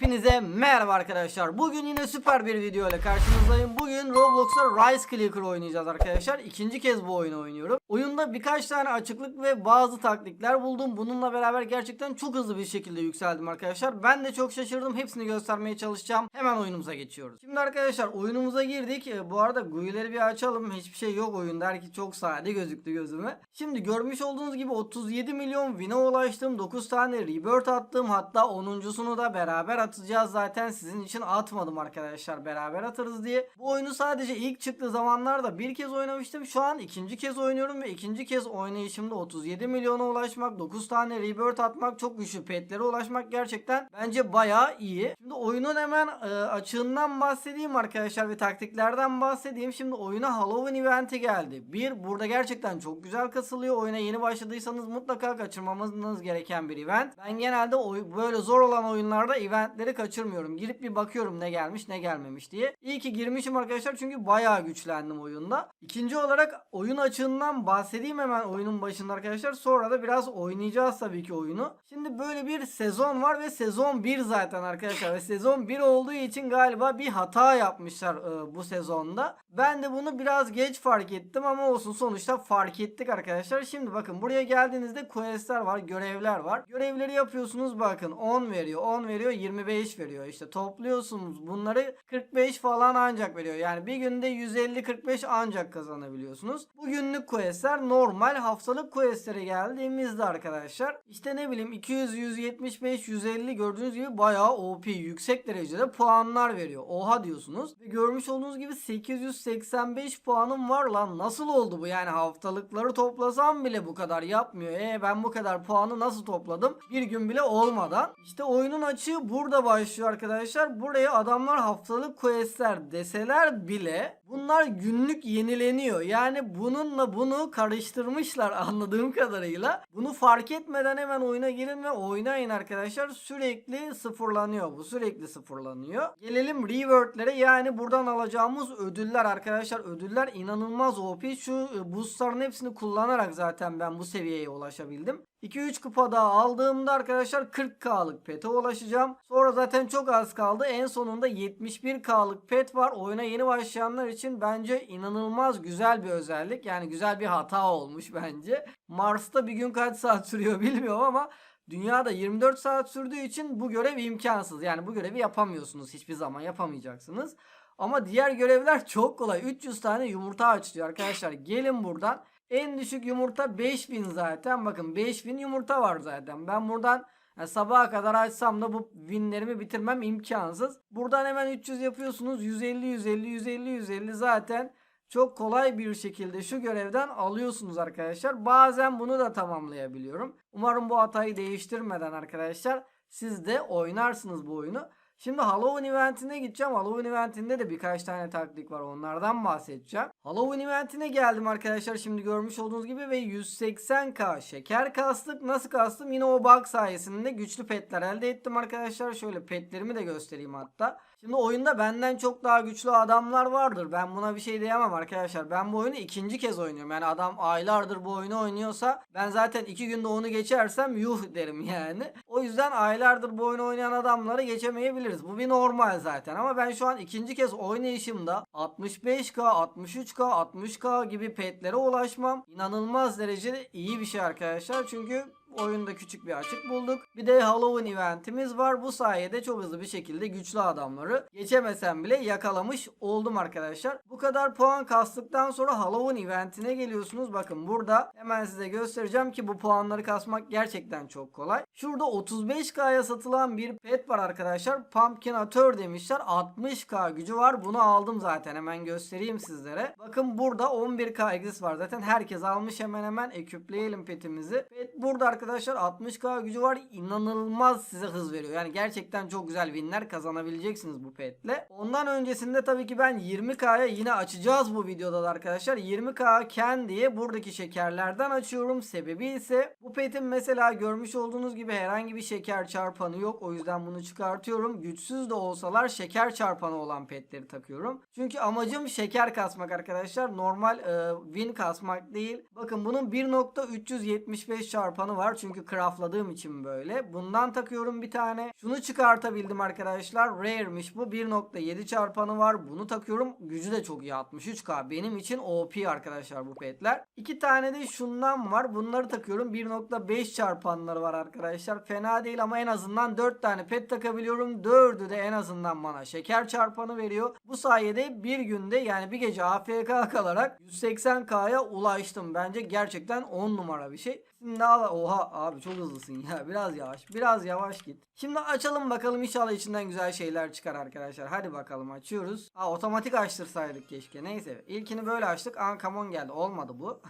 Hepinize merhaba arkadaşlar. Bugün yine süper bir video ile karşınızdayım. Bugün Roblox'ta Rise Clicker oynayacağız arkadaşlar. İkinci kez bu oyunu oynuyorum. Oyunda birkaç tane açıklık ve bazı taktikler buldum. Bununla beraber gerçekten çok hızlı bir şekilde yükseldim arkadaşlar. Ben de çok şaşırdım. Hepsini göstermeye çalışacağım. Hemen oyunumuza geçiyoruz. Şimdi arkadaşlar oyunumuza girdik. Ee, Bu arada GUI'leri bir açalım. Hiçbir şey yok oyunda. Herki çok sade gözüktü gözüme. Şimdi görmüş olduğunuz gibi 37 milyon win'e ulaştım. 9 tane rebirth attım. Hatta 10.sunu da beraber atacağız zaten. Sizin için atmadım arkadaşlar. Beraber atarız diye. Bu oyunu sadece ilk çıktığı zamanlarda bir kez oynamıştım. Şu an ikinci kez oynuyorum ve ikinci kez oynayışımda 37 milyona ulaşmak, 9 tane rebirth atmak, çok güçlü petlere ulaşmak gerçekten bence bayağı iyi. Şimdi oyunun hemen e, açığından bahsedeyim arkadaşlar ve taktiklerden bahsedeyim. Şimdi oyuna Halloween eventi geldi. Bir burada gerçekten çok güzel kasılıyor. Oyuna yeni başladıysanız mutlaka kaçırmamanız gereken bir event. Ben genelde böyle zor olan oyunlarda eventleri kaçırmıyorum. Girip bir bakıyorum ne gelmiş ne gelmemiş diye. İyi ki girmişim arkadaşlar çünkü bayağı güçlendim oyunda. İkinci olarak oyun açığından bahsedeyim hemen oyunun başında arkadaşlar. Sonra da biraz oynayacağız tabii ki oyunu. Şimdi böyle bir sezon var ve sezon 1 zaten arkadaşlar. Ve sezon 1 olduğu için galiba bir hata yapmışlar e, bu sezonda. Ben de bunu biraz geç fark ettim ama olsun sonuçta fark ettik arkadaşlar. Şimdi bakın buraya geldiğinizde questler var, görevler var. Görevleri yapıyorsunuz bakın 10 veriyor, 10 veriyor, 25 veriyor. İşte topluyorsunuz bunları 45 falan ancak veriyor. Yani bir günde 150-45 ancak kazanabiliyorsunuz. Bu günlük questler normal haftalık questlere geldiğimizde arkadaşlar işte ne bileyim 200, 175, 150 gördüğünüz gibi bayağı OP yüksek derecede puanlar veriyor. Oha diyorsunuz. Ve görmüş olduğunuz gibi 885 puanım var lan nasıl oldu bu yani haftalıkları toplasam bile bu kadar yapmıyor. E ben bu kadar puanı nasıl topladım? Bir gün bile olmadan. İşte oyunun açığı burada başlıyor arkadaşlar. Buraya adamlar haftalık questler deseler bile bunlar günlük yenileniyor. Yani bununla bunu karıştırmışlar anladığım kadarıyla. Bunu fark etmeden hemen oyuna girin ve oynayın arkadaşlar. Sürekli sıfırlanıyor bu. Sürekli sıfırlanıyor. Gelelim rewardlere yani buradan alacağımız ödüller arkadaşlar. Ödüller inanılmaz OP. Şu e, boostların hepsini kullanarak zaten ben bu seviyeye ulaşabildim. 2-3 kupa daha aldığımda arkadaşlar 40k'lık pete ulaşacağım. Sonra zaten çok az kaldı. En sonunda 71k'lık pet var. Oyuna yeni başlayanlar için bence inanılmaz güzel bir özellik. Yani güzel bir hata olmuş bence. Mars'ta bir gün kaç saat sürüyor bilmiyorum ama Dünyada 24 saat sürdüğü için bu görev imkansız. Yani bu görevi yapamıyorsunuz hiçbir zaman yapamayacaksınız. Ama diğer görevler çok kolay. 300 tane yumurta açlıyor arkadaşlar. Gelin buradan. En düşük yumurta 5000 zaten. Bakın 5000 yumurta var zaten. Ben buradan yani sabaha kadar açsam da bu winlerimi bitirmem imkansız. Buradan hemen 300 yapıyorsunuz. 150 150 150 150 zaten çok kolay bir şekilde şu görevden alıyorsunuz arkadaşlar. Bazen bunu da tamamlayabiliyorum. Umarım bu hatayı değiştirmeden arkadaşlar siz de oynarsınız bu oyunu. Şimdi Halloween eventine gideceğim. Halloween eventinde de birkaç tane taktik var. Onlardan bahsedeceğim. Halloween eventine geldim arkadaşlar. Şimdi görmüş olduğunuz gibi ve 180k şeker kastık. Nasıl kastım? Yine o bug sayesinde güçlü petler elde ettim arkadaşlar. Şöyle petlerimi de göstereyim hatta. Şimdi oyunda benden çok daha güçlü adamlar vardır. Ben buna bir şey diyemem arkadaşlar. Ben bu oyunu ikinci kez oynuyorum. Yani adam aylardır bu oyunu oynuyorsa ben zaten iki günde onu geçersem yuh derim yani. O yüzden aylardır bu oyunu oynayan adamları geçemeyebiliriz. Bu bir normal zaten ama ben şu an ikinci kez oynayışımda 65k, 63k, 60k gibi petlere ulaşmam inanılmaz derecede iyi bir şey arkadaşlar. Çünkü oyunda küçük bir açık bulduk. Bir de Halloween eventimiz var. Bu sayede çok hızlı bir şekilde güçlü adamları geçemesem bile yakalamış oldum arkadaşlar. Bu kadar puan kastıktan sonra Halloween eventine geliyorsunuz. Bakın burada hemen size göstereceğim ki bu puanları kasmak gerçekten çok kolay. Şurada 35k'ya satılan bir pet var arkadaşlar. Pumpkinatör demişler. 60k gücü var. Bunu aldım zaten. Hemen göstereyim sizlere. Bakın burada 11k exist var. Zaten herkes almış hemen hemen ekipleyelim petimizi. Pet burada arkadaşlar 60k gücü var. İnanılmaz size hız veriyor. Yani gerçekten çok güzel winler kazanabileceksiniz bu petle. Ondan öncesinde tabii ki ben 20k'ya yine açacağız bu videoda da arkadaşlar. 20k Candy'ye buradaki şekerlerden açıyorum. Sebebi ise bu petin mesela görmüş olduğunuz gibi herhangi bir şeker çarpanı yok. O yüzden bunu çıkartıyorum. Güçsüz de olsalar şeker çarpanı olan petleri takıyorum. Çünkü amacım şeker kasmak arkadaşlar. Normal e, win kasmak değil. Bakın bunun 1.375 çarpanı var. Var. Çünkü craftladığım için böyle. Bundan takıyorum bir tane. Şunu çıkartabildim arkadaşlar. Rare'miş bu. 1.7 çarpanı var. Bunu takıyorum. Gücü de çok iyi 63k. Benim için OP arkadaşlar bu petler. İki tane de şundan var. Bunları takıyorum. 1.5 çarpanları var arkadaşlar. Fena değil ama en azından 4 tane pet takabiliyorum. 4'ü de en azından bana şeker çarpanı veriyor. Bu sayede bir günde yani bir gece AFK kalarak 180k'ya ulaştım. Bence gerçekten 10 numara bir şey. Şimdi al oha abi çok hızlısın ya. Biraz yavaş. Biraz yavaş git. Şimdi açalım bakalım inşallah içinden güzel şeyler çıkar arkadaşlar. Hadi bakalım açıyoruz. Aa otomatik açtırsaydık keşke. Neyse. İlkini böyle açtık. Aa come geldi. Olmadı bu.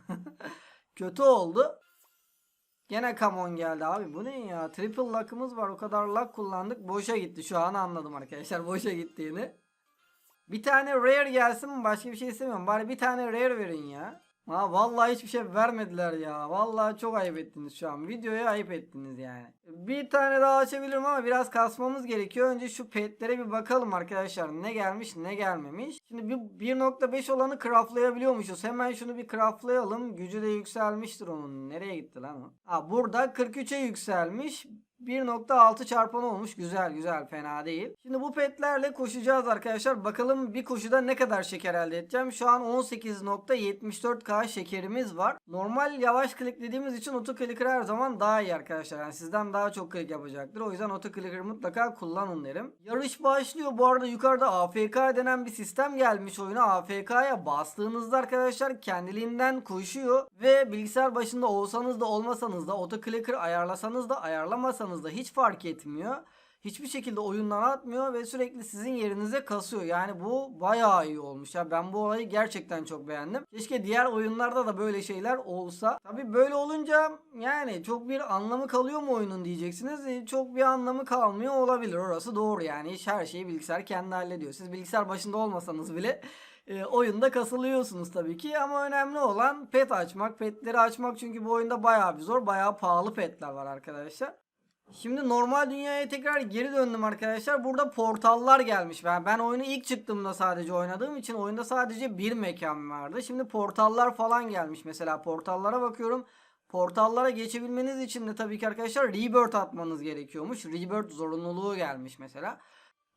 Kötü oldu. Gene come on geldi abi. Bu ne ya? Triple luck'ımız var. O kadar luck kullandık. Boşa gitti. Şu an anladım arkadaşlar. Boşa gittiğini. Bir tane rare gelsin mi? Başka bir şey istemiyorum. Bari bir tane rare verin ya. Ha vallahi hiçbir şey vermediler ya. Vallahi çok ayıp ettiniz şu an. Videoya ayıp ettiniz yani. Bir tane daha açabilirim ama biraz kasmamız gerekiyor. Önce şu petlere bir bakalım arkadaşlar. Ne gelmiş ne gelmemiş. Şimdi bir 1.5 olanı craftlayabiliyormuşuz. Hemen şunu bir craftlayalım. Gücü de yükselmiştir onun. Nereye gitti lan o? Ha burada 43'e yükselmiş. 1.6 çarpanı olmuş. Güzel güzel fena değil. Şimdi bu petlerle koşacağız arkadaşlar. Bakalım bir koşuda ne kadar şeker elde edeceğim. Şu an 18.74k şekerimiz var. Normal yavaş kliklediğimiz için otoclicker her zaman daha iyi arkadaşlar. Yani sizden daha çok klik yapacaktır. O yüzden otoclicker mutlaka kullanın derim. Yarış başlıyor. Bu arada yukarıda AFK denen bir sistem gelmiş oyuna. AFK'ya bastığınızda arkadaşlar kendiliğinden koşuyor. Ve bilgisayar başında olsanız da olmasanız da otoclicker ayarlasanız da ayarlamasanız da hiç fark etmiyor. Hiçbir şekilde oyundan atmıyor ve sürekli sizin yerinize kasıyor. Yani bu bayağı iyi olmuş. Ya ben bu olayı gerçekten çok beğendim. Keşke diğer oyunlarda da böyle şeyler olsa. Tabi böyle olunca yani çok bir anlamı kalıyor mu oyunun diyeceksiniz. E, çok bir anlamı kalmıyor olabilir. Orası doğru yani. Hiç her şeyi bilgisayar kendi hallediyor. Siz bilgisayar başında olmasanız bile e, oyunda kasılıyorsunuz tabii ki ama önemli olan pet açmak, petleri açmak çünkü bu oyunda bayağı bir zor, bayağı pahalı petler var arkadaşlar. Şimdi normal dünyaya tekrar geri döndüm arkadaşlar. Burada portallar gelmiş. Ben ben oyunu ilk çıktığımda sadece oynadığım için oyunda sadece bir mekan vardı. Şimdi portallar falan gelmiş. Mesela portallara bakıyorum. Portallara geçebilmeniz için de tabii ki arkadaşlar rebirth atmanız gerekiyormuş. Rebirth zorunluluğu gelmiş mesela.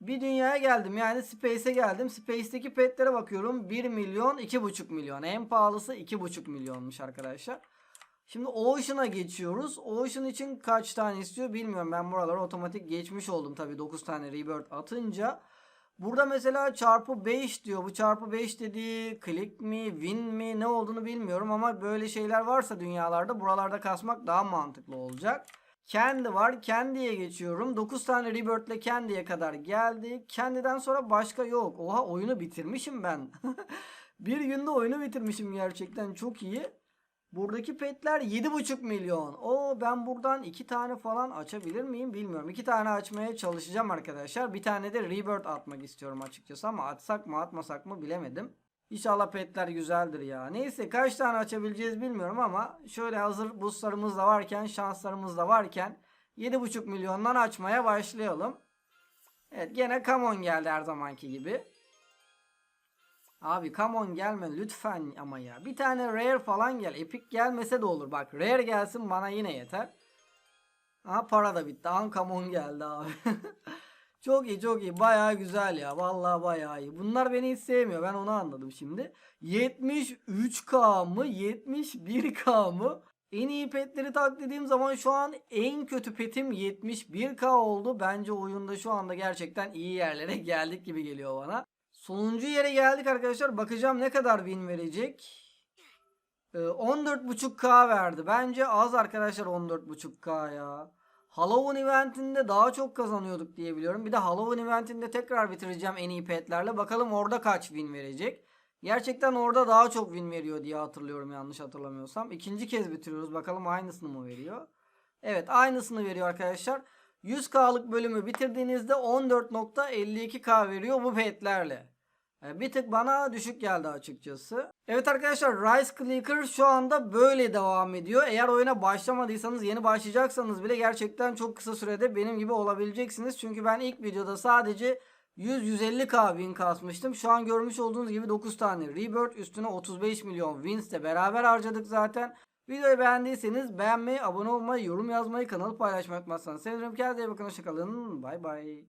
Bir dünyaya geldim yani Space'e geldim. Space'teki petlere bakıyorum. 1 milyon 2,5 milyon. En pahalısı 2,5 milyonmuş arkadaşlar. Şimdi Ocean'a geçiyoruz. Ocean için kaç tane istiyor bilmiyorum. Ben buraları otomatik geçmiş oldum tabii 9 tane rebirth atınca. Burada mesela çarpı 5 diyor. Bu çarpı 5 dediği click mi, win mi ne olduğunu bilmiyorum ama böyle şeyler varsa dünyalarda buralarda kasmak daha mantıklı olacak. Kendi var. Candy'ye geçiyorum. 9 tane rebirth ile Candy'ye kadar geldik. Candy'den sonra başka yok. Oha oyunu bitirmişim ben. bir günde oyunu bitirmişim gerçekten. Çok iyi. Buradaki petler 7,5 milyon. O ben buradan 2 tane falan açabilir miyim bilmiyorum. 2 tane açmaya çalışacağım arkadaşlar. Bir tane de rebirth atmak istiyorum açıkçası ama atsak mı atmasak mı bilemedim. İnşallah petler güzeldir ya. Neyse kaç tane açabileceğiz bilmiyorum ama şöyle hazır boostlarımız da varken şanslarımız da varken 7,5 milyondan açmaya başlayalım. Evet gene come on geldi her zamanki gibi. Abi come on gelme lütfen ama ya. Bir tane rare falan gel. Epic gelmese de olur. Bak rare gelsin bana yine yeter. Aha para da bitti. An come on geldi abi. çok iyi çok iyi. Baya güzel ya. Vallahi baya iyi. Bunlar beni hiç sevmiyor. Ben onu anladım şimdi. 73k mı? 71k mı? En iyi petleri taklediğim zaman şu an en kötü petim 71k oldu. Bence oyunda şu anda gerçekten iyi yerlere geldik gibi geliyor bana. Sonuncu yere geldik arkadaşlar. Bakacağım ne kadar win verecek. Ee, 14.5k verdi. Bence az arkadaşlar 14.5k ya. Halloween eventinde daha çok kazanıyorduk diye biliyorum. Bir de Halloween eventinde tekrar bitireceğim en iyi petlerle. Bakalım orada kaç win verecek. Gerçekten orada daha çok win veriyor diye hatırlıyorum yanlış hatırlamıyorsam. İkinci kez bitiriyoruz. Bakalım aynısını mı veriyor? Evet aynısını veriyor arkadaşlar. 100k'lık bölümü bitirdiğinizde 14.52k veriyor bu petlerle. E, bir tık bana düşük geldi açıkçası. Evet arkadaşlar Rise Clicker şu anda böyle devam ediyor. Eğer oyuna başlamadıysanız yeni başlayacaksanız bile gerçekten çok kısa sürede benim gibi olabileceksiniz. Çünkü ben ilk videoda sadece 100-150k win kasmıştım. Şu an görmüş olduğunuz gibi 9 tane Rebirth üstüne 35 milyon wins de beraber harcadık zaten. Videoyu beğendiyseniz beğenmeyi, abone olmayı, yorum yazmayı, kanalı paylaşmayı unutmazsanız sevinirim. Kendinize iyi bakın. Hoşçakalın. Bay bay.